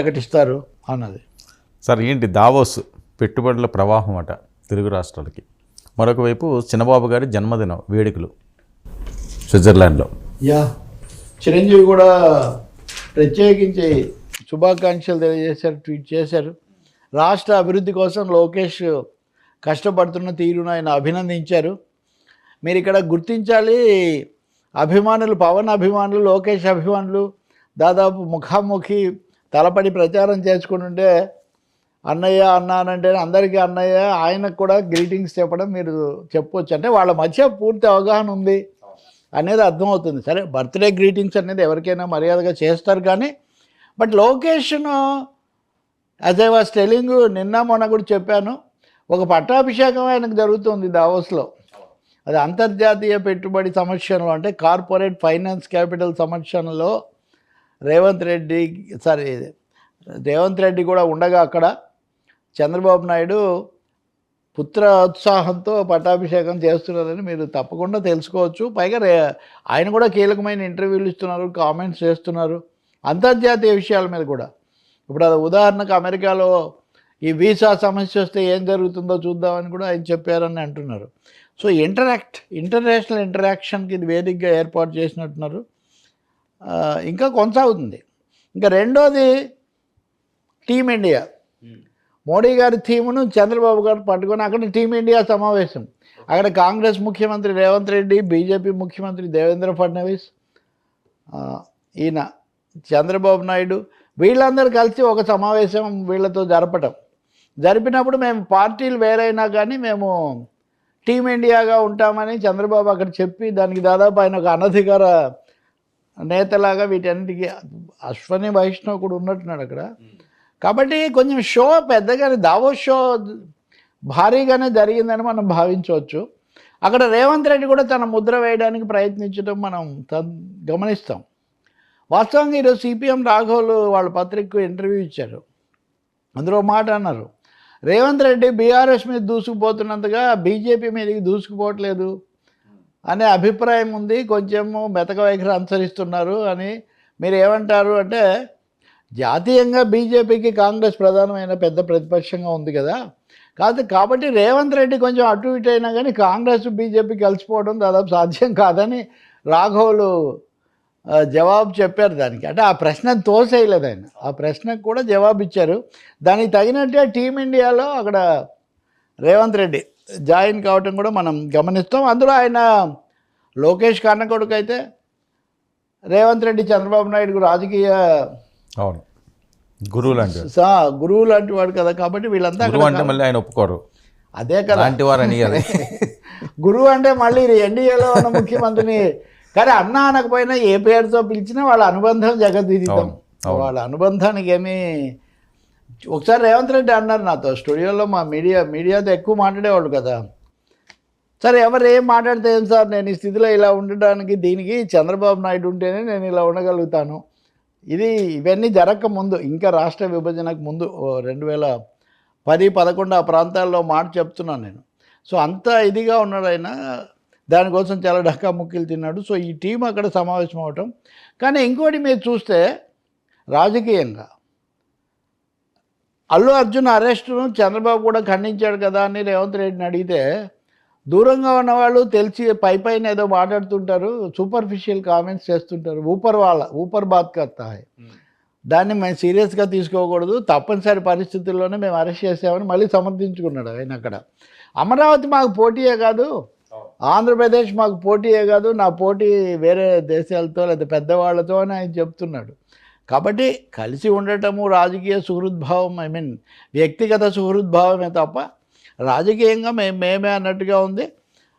ప్రకటిస్తారు అన్నది. సార్ ఏంటి దావోస్ పెట్టుబడుల ప్రవాహం అట తెలుగు రాష్ట్రాలకి? మరొక వైపు చిన్నబాబు గారి జన్మదినం వేడుకలు స్విట్జర్లాండ్లో. యా చిరంజీవి కూడా ప్రత్యేకించి శుభాకాంక్షలు తెలియజేశారు ట్వీట్ చేశారు. రాష్ట్ర అభివృద్ధి కోసం లోకేష్ కష్టపడుతున్న తీరును ఆయన అభినందించారు. మీరు ఇక్కడ గుర్తించాలి అభిమానులు పవన్ అభిమానులు లోకేష్ అభిమానులు దాదాపు ముఖాముఖి తలపడి ప్రచారం చేసుకుంటుంటే అన్నయ్య అన్నానంటే అందరికీ అన్నయ్య ఆయనకు కూడా గ్రీటింగ్స్ చెప్పడం మీరు చెప్పొచ్చు. అంటే వాళ్ళ మధ్య పూర్తి అవగాహన ఉంది అనేది అర్థమవుతుంది. సరే బర్త్డే గ్రీటింగ్స్ అనేది ఎవరికైనా మర్యాదగా చేస్తారు కానీ but location as I was telling నిన్న మొన్న కూడా చెప్పాను. ఒక పట్టాభిషేకం ఆయనకు జరుగుతుంది దావోస్లో అది అంతర్జాతీయ పెట్టుబడి సమస్యలు అంటే కార్పొరేట్ ఫైనాన్స్ క్యాపిటల్ సమస్యలలో రేవంత్ రెడ్డి సారీ రేవంత్ రెడ్డి కూడా ఉండగా అక్కడ చంద్రబాబు నాయుడు పుత్ర ఉత్సాహంతో పట్టాభిషేకం చేస్తున్నారని మీరు తప్పకుండా తెలుసుకోవచ్చు. పైగా రే ఆయన కూడా కీలకమైన ఇంటర్వ్యూలు ఇస్తున్నారు కామెంట్స్ చేస్తున్నారు అంతర్జాతీయ విషయాల మీద కూడా. ఇప్పుడు అది ఉదాహరణకు అమెరికాలో ఈ వీసా సమస్య వస్తే ఏం జరుగుతుందో చూద్దామని కూడా ఆయన చెప్పారని అంటున్నారు. సో ఇంటరాక్ట్ ఇంటర్నేషనల్ ఇంటరాక్షన్కి ఇది వేదికగా ఏర్పాటు చేసినట్టున్నారు. ఇంకా కొనసాగుతుంది. ఇంకా రెండోది టీమిండియా మోడీ గారి థీమును చంద్రబాబు గారు పట్టుకొని అక్కడ టీమిండియా సమావేశం. అక్కడ కాంగ్రెస్ ముఖ్యమంత్రి రేవంత్ రెడ్డి బీజేపీ ముఖ్యమంత్రి దేవేంద్ర ఫడ్నవీస్ ఈయన చంద్రబాబు నాయుడు వీళ్ళందరూ కలిసి ఒక సమావేశం వీళ్ళతో జరపటం. జరిపినప్పుడు మేము పార్టీలు వేరైనా కానీ మేము టీమిండియాగా ఉంటామని చంద్రబాబు అక్కడ చెప్పి దానికి దాదాపు ఆయన ఒక అనధికార నేతలాగా వీటన్నిటికీ అశ్వని వైష్ణవ్ కూడా ఉన్నట్టున్నాడు అక్కడ. కాబట్టి కొంచెం షో పెద్దగానే దావో షో భారీగానే జరిగిందని మనం భావించవచ్చు. అక్కడ రేవంత్ రెడ్డి కూడా తన ముద్ర వేయడానికి ప్రయత్నించడం మనం త- గమనిస్తాం. వాస్తవంగా ఈరోజు సిపిఎం రాఘవులు వాళ్ళ పత్రికకు ఇంటర్వ్యూ ఇచ్చారు. అందులో మాట అన్నారు. రేవంత్ రెడ్డి బీఆర్ఎస్ మీద దూసుకుపోతున్నంతగా బీజేపీ మీదకి దూసుకుపోవట్లేదు. అనే అభిప్రాయం ఉంది. కొంచెము మెతక వైఖరి అనుసరిస్తున్నారు అని మీరు ఏమంటారు అంటే జాతీయంగా బీజేపీకి కాంగ్రెస్ ప్రధానమైన పెద్ద ప్రతిపక్షంగా ఉంది కదా. కాదు కాబట్టి రేవంత్ రెడ్డి కొంచెం అటు ఇటు అయినా కానీ కాంగ్రెస్ బీజేపీ కలిసిపోవడం దాదాపు సాధ్యం కాదని రాఘవులు జవాబు చెప్పారు దానికి. అంటే ఆ ప్రశ్న తోసేయలేదు ఆయన. ఆ ప్రశ్నకు కూడా జవాబు ఇచ్చారు. దానికి తగినట్టే టీమిండియాలో అక్కడ రేవంత్ రెడ్డి జాయిన్ కావటం కూడా మనం గమనిస్తాం. అందులో ఆయన లోకేష్ కన్న కొడుకు అయితే రేవంత్ రెడ్డి చంద్రబాబు నాయుడుకు రాజకీయ అవును. గురువు లాంటి గురువు లాంటి వాడు కదా కాబట్టి వీళ్ళంతా అంటే మళ్ళీ ఆయన ఒప్పుకోరు. అదే కదా. లాంటి వారు అని అది. గురువు అంటే మళ్ళీ ఎన్డీఏలో ఉన్న ముఖ్యమంత్రిని. కానీ అన్న అనకపోయినా ఏ పేరుతో పిలిచినా వాళ్ళ అనుబంధం జగద్విదితం. వాళ్ళ అనుబంధానికి ఏమీ ఒకసారి రేవంత్ రెడ్డి అన్నారు నాతో స్టూడియోలో మా మీడియా మీడియాతో ఎక్కువ మాట్లాడేవాళ్ళు కదా. సరే ఎవరు ఏం మాట్లాడితే ఏం సార్ నేను ఈ స్థితిలో ఇలా ఉండడానికి దీనికి చంద్రబాబు నాయుడు ఉంటేనే నేను ఇలా ఉండగలుగుతాను. ఇది ఇవన్నీ జరగక ముందు ఇంకా రాష్ట్ర విభజనకు ముందు ఓ రెండు వేల పది పదకొండు ఆ ప్రాంతాల్లో మాట చెప్తున్నాను నేను. సో అంత ఇదిగా ఉన్నాడు ఆయన. దానికోసం చాలా డక్కా ముక్కిలు తిన్నాడు. సో ఈ టీం అక్కడ సమావేశం అవటం కానీ ఇంకోటి మీరు చూస్తే రాజకీయంగా అల్లు అర్జున్ అరెస్టును చంద్రబాబు కూడా ఖండించాడు కదా అని రేవంత్ రెడ్డిని అడిగితే దూరంగా ఉన్నవాళ్ళు తెలిసి పై పైన ఏదో మాట్లాడుతుంటారు సూపర్ఫిషియల్ కామెంట్స్ చేస్తుంటారు. ఊపర్ వాళ్ళ ఊపర్ బాత్ కర్తా హై దాన్ని మేము సీరియస్గా తీసుకోకూడదు. తప్పనిసరి పరిస్థితుల్లోనే మేము అరెస్ట్ చేసామని మళ్ళీ సమర్థించుకున్నాడు ఆయన అక్కడ. అమరావతి మాకు పోటీయే కాదు. ఆంధ్రప్రదేశ్ మాకు పోటీయే కాదు. నా పోటీ వేరే దేశాలతో లేదా పెద్దవాళ్ళతో అని ఆయన చెప్తున్నాడు. కాబట్టి కలిసి ఉండటము రాజకీయ సుహృద్భావం ఐ మీన్ వ్యక్తిగత సుహృద్భావమే తప్ప రాజకీయంగా మేము మేమే అన్నట్టుగా ఉంది.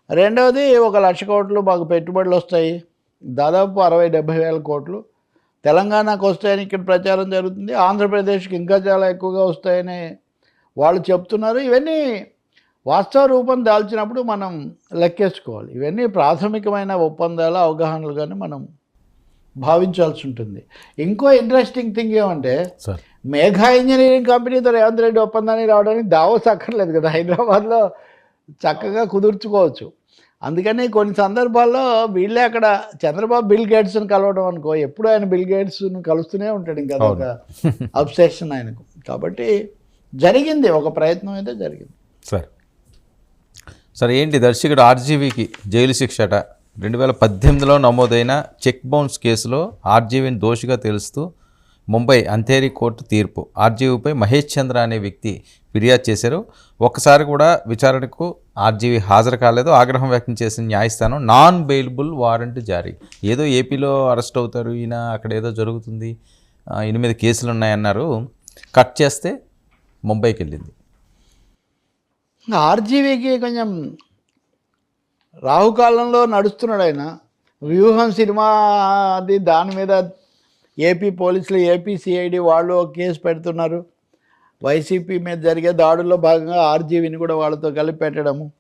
రెండవది ఒక లక్ష కోట్లు మాకు పెట్టుబడులు వస్తాయి. దాదాపు అరవై డెబ్భై వేల కోట్లు. తెలంగాణకు వస్తాయని ఇక్కడ ప్రచారం జరుగుతుంది. ఆంధ్రప్రదేశ్కి ఇంకా చాలా ఎక్కువగా వస్తాయని వాళ్ళు చెప్తున్నారు. ఇవన్నీ వాస్తవ రూపం దాల్చినప్పుడు మనం లెక్కేసుకోవాలి. ఇవన్నీ ప్రాథమికమైన ఒప్పందాల అవగాహనలు కానీ మనం భావించాల్సి ఉంటుంది ఇంకో ఇంట్రెస్టింగ్ థింగ్ ఏమంటే సార్. మేఘా ఇంజనీరింగ్ కంపెనీతో రేవంత్ రెడ్డి ఒప్పందానికి రావడానికి దావోస్ అక్కర్లేదు కదా. హైదరాబాద్లో చక్కగా కుదుర్చుకోవచ్చు. అందుకని కొన్ని సందర్భాల్లో వీళ్ళే అక్కడ చంద్రబాబు బిల్ గేట్స్ని కలవడం అనుకో ఎప్పుడు ఆయన బిల్ గేట్స్ను కలుస్తూనే ఉంటాడు ఇంకా అదొక అబ్సెషన్ ఆయనకు. కాబట్టి జరిగింది ఒక ప్రయత్నం అయితే జరిగింది. సరే. సరే ఏంటి దర్శకుడు ఆర్జీవీకి జైలు శిక్షట? రెండు వేల పద్దెనిమిదిలో నమోదైన చెక్ బౌన్స్ కేసులో ఆర్జీవీని దోషిగా తెలుస్తూ ముంబై అంధేరి కోర్టు తీర్పు. ఆర్జీవీపై మహేష్ చంద్ర అనే వ్యక్తి ఫిర్యాదు చేశారు. ఒక్కసారి కూడా విచారణకు ఆర్జీవీ హాజరు కాలేదు. ఆగ్రహం వ్యక్తం చేసిన న్యాయస్థానం నాన్ బెయిలబుల్ వారెంట్ జారీ. ఏదో ఏపీలో అరెస్ట్ అవుతారు. ఈయన అక్కడ ఏదో జరుగుతుంది. ఎనిమిది కేసులు ఉన్నాయన్నారు. కట్ చేస్తే ముంబైకి వెళ్ళింది. ఆర్జీవీకి కొంచెం రాహుకాలంలో నడుస్తున్నాడు ఆయన. వ్యూహం సినిమా అది దాని మీద ఏపీ పోలీసులు ఏపీ సిఐడి వాళ్ళు కేసు పెడుతున్నారు. వైసీపీ మీద జరిగే దాడుల్లో భాగంగా ఆర్జీవీని కూడా వాళ్ళతో కలిపి పెట్టడము.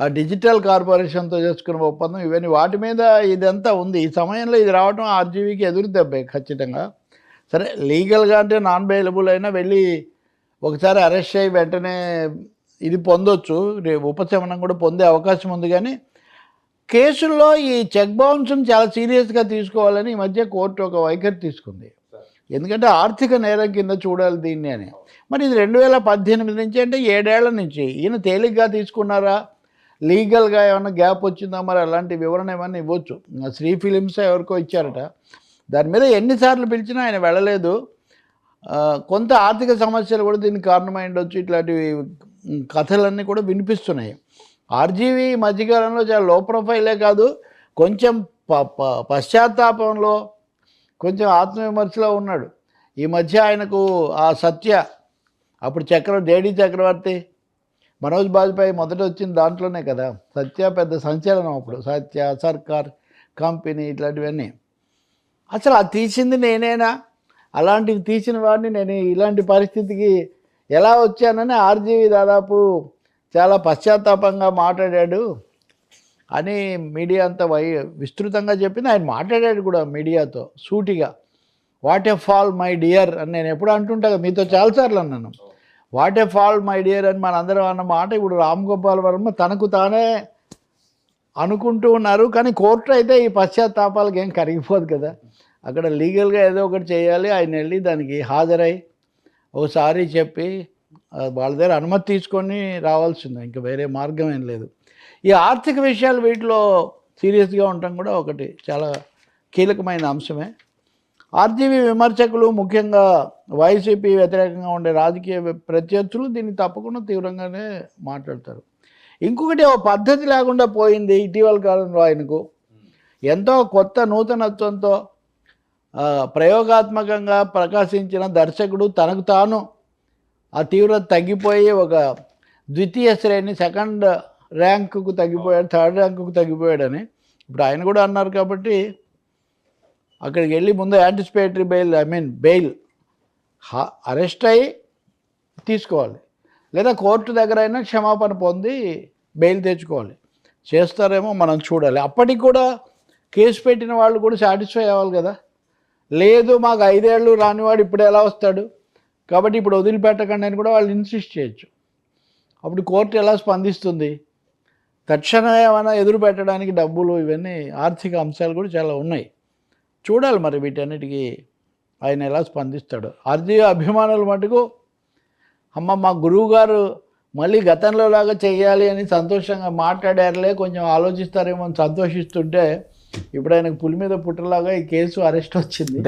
ఆ డిజిటల్ కార్పొరేషన్తో చేసుకున్న ఒప్పందం ఇవన్నీ వాటి మీద ఇదంతా ఉంది. ఈ సమయంలో ఇది రావడం ఆర్జీవీకి ఎదురు దెబ్బే ఖచ్చితంగా. సరే లీగల్గా అంటే నాన్ బెయిలబుల్ అయినా వెళ్ళి ఒకసారి అరెస్ట్ అయ్యి వెంటనే ఇది పొందొచ్చు. ఉపశమనం కూడా పొందే అవకాశం ఉంది కానీ కేసుల్లో ఈ చెక్ బౌన్స్ని చాలా సీరియస్గా తీసుకోవాలని ఈ మధ్య కోర్టు ఒక వైఖరి తీసుకుంది. ఎందుకంటే ఆర్థిక నేరం కింద చూడాలి దీన్ని అని. మరి ఇది రెండు వేల పద్దెనిమిది నుంచి అంటే ఏడేళ్ళ నుంచి. ఈయన తేలిగ్గా తీసుకున్నారా? లీగల్గా ఏమైనా గ్యాప్ వచ్చిందా? మరి అలాంటి వివరణ ఏమైనా ఇవ్వచ్చు. శ్రీ ఫిలిమ్స్ ఎవరికో ఇచ్చారట. దాని మీద ఎన్నిసార్లు పిలిచినా ఆయన వెళ్ళలేదు. కొంత ఆర్థిక సమస్యలు కూడా దీనికి కారణమై ఉండొచ్చు. ఇట్లాంటి ఉమ్, కథలన్నీ కూడా వినిపిస్తున్నాయి. ఆర్జీవి ఈ మధ్యకాలంలో చాలా లో ప్రొఫైలే కాదు కొంచెం ప ప- పశ్చాత్తాపంలో కొంచెం ఆత్మవిమర్శలో ఉన్నాడు. ఈ మధ్య ఆయనకు ఆ సత్య అప్పుడు చక్ర డేడీ చక్రవర్తి మనోజ్ బాజ్పేయి మొదట వచ్చిన దాంట్లోనే కదా. సత్య పెద్ద సంచలనం అప్పుడు. సత్య సర్కార్ కంపెనీ ఇట్లాంటివన్నీ. అసలు అది తీసింది నేనేనా? అలాంటివి తీసిన వాడిని నేను ఇలాంటి పరిస్థితికి ఎలా వచ్చానని ఆర్జీవి దాదాపు చాలా పశ్చాత్తాపంగా మాట్లాడాడు. అని మీడియా అంతా వై విస్తృతంగా చెప్పింది. ఆయన మాట్లాడాడు కూడా మీడియాతో సూటిగా. What a fall my dear అని నేను ఎప్పుడు అంటుంటా మీతో చాలాసార్లు అన్నాను. What a fall my dear అని మనందరం అన్న మాట ఇప్పుడు రామ్ గోపాల్ వర్మ తనకు తానే అనుకుంటూ ఉన్నారు. కానీ కోర్టు అయితే ఈ పశ్చాత్తాపాలకు ఏం కరిగిపోదు కదా. అక్కడ లీగల్గా ఏదో ఒకటి చేయాలి. ఆయన వెళ్ళి దానికి హాజరై ఒకసారి చెప్పి వాళ్ళ దగ్గర అనుమతి తీసుకొని రావాల్సిందే. ఇంకా వేరే మార్గం ఏం లేదు. ఈ ఆర్థిక విషయాలు వీటిలో సీరియస్గా ఉండటం కూడా ఒకటి చాలా కీలకమైన అంశమే. ఆర్జీవీ విమర్శకులు ముఖ్యంగా వైసీపీ వ్యతిరేకంగా ఉండే రాజకీయ ప్రత్యర్థులు దీన్ని తప్పకుండా తీవ్రంగానే మాట్లాడతారు. ఇంకొకటి ఓ పద్ధతి లేకుండా పోయింది ఇటీవల కాలంలో ఆయనకు. ఎంతో కొత్త నూతనత్వంతో ప్రయోగాత్మకంగా ప్రకాశించిన దర్శకుడు తనకు తాను ఆ తీవ్రత తగ్గిపోయి ఒక ద్వితీయ శ్రేణి సెకండ్ ర్యాంకుకు తగ్గిపోయాడు థర్డ్ ర్యాంకుకు తగ్గిపోయాడని. ఇప్పుడు ఆయన కూడా అన్నారు కాబట్టి అక్కడికి వెళ్ళి ముందు anticipatory bail I mean bail arrest అయ్యి తీసుకోవాలి. లేదా కోర్టు దగ్గర అయినా క్షమాపణ పొంది బెయిల్ తెచ్చుకోవాలి. చేస్తారేమో మనం చూడాలి. అప్పటికి కూడా కేసు పెట్టిన వాళ్ళు కూడా సాటిస్ఫై అవ్వాలి కదా. లేదు మాకు ఐదేళ్ళు రానివాడు ఇప్పుడు ఎలా వస్తాడు? కాబట్టి ఇప్పుడు వదిలిపెట్టకండి అని కూడా వాళ్ళు ఇన్సిస్ట్ చేయొచ్చు. అప్పుడు కోర్టు ఎలా స్పందిస్తుంది? తక్షణమే ఏమైనా ఎదురు పెట్టడానికి డబ్బులు ఇవన్నీ ఆర్థిక అంశాలు కూడా చాలా ఉన్నాయి. చూడాలి మరి వీటన్నిటికీ ఆయన ఎలా స్పందిస్తాడు. ఆర్థిక అభిమానులు మటుకు అమ్మ మా గురువు గారు మళ్ళీ గతంలో లాగా అని సంతోషంగా మాట్లాడారులే కొంచెం ఆలోచిస్తారేమో అని సంతోషిస్తుంటే ఇప్పుడు ఆయనకు పులి మీద పుట్టలాగా ఈ కేసు అరెస్ట్ వచ్చింది.